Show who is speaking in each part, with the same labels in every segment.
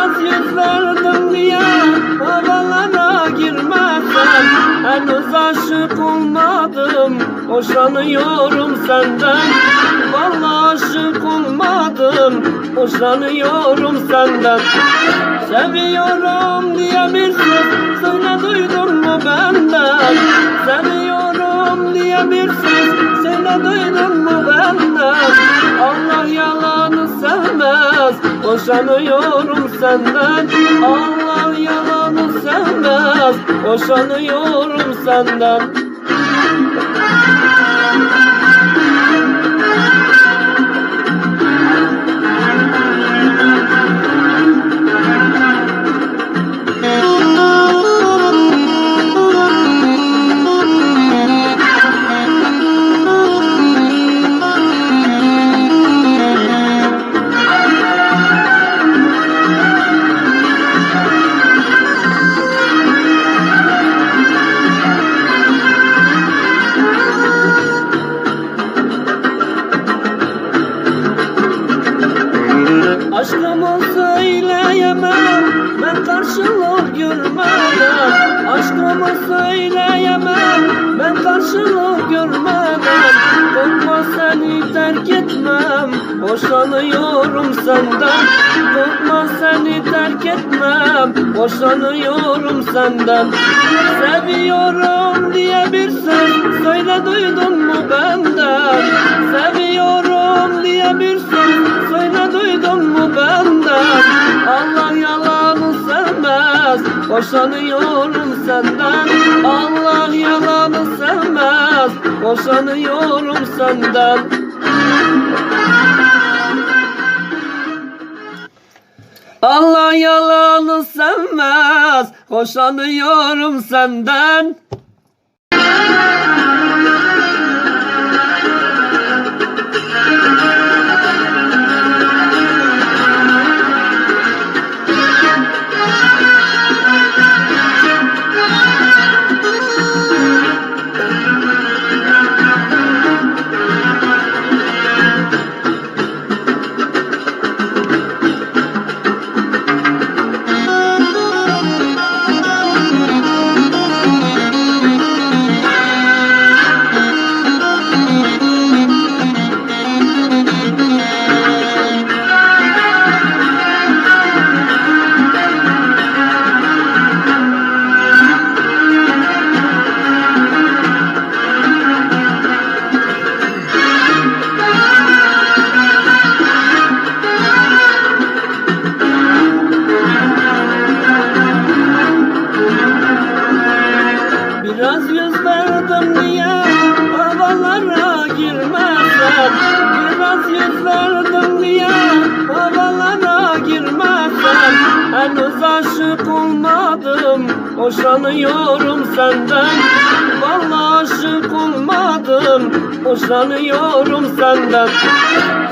Speaker 1: Biraz yüz verdim niye havalara girmezsen Henüz aşık olmadım hoşlanıyorum senden. Vallahi aşık olmadım hoşlanıyorum senden. Seviyorum diye bir söz söyle duydun mu benden? Seviyorum diye bir söz söyle duydun mu benden Boşanıyorum senden Allah yalanı sevmez. Boşanıyorum senden Aşkımı söyleyemem. Ben karşılık görmeden Aşkımı söyleyemem. Ben karşılık görmeden Korkma seni terk etmem. Boşanıyorum senden. Korkma seni terk etmem. Boşanıyorum senden. Seviyorum diye bir söz. Söyle duydun mu benden? Seviyorum diye bir söz Boşanıyorum senden Allah yalanı sevmez. Boşanıyorum senden. Allah yalanı sevmez. Hoşlanıyorum senden Henüz aşık olmadım hoşlanıyorum senden. Vallahi aşık olmadım hoşlanıyorum senden.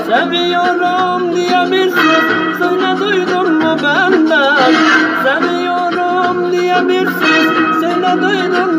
Speaker 1: Seviyorum diye bir söz söyle duydun mu benden? Seviyorum diye bir söz söyle duydun mu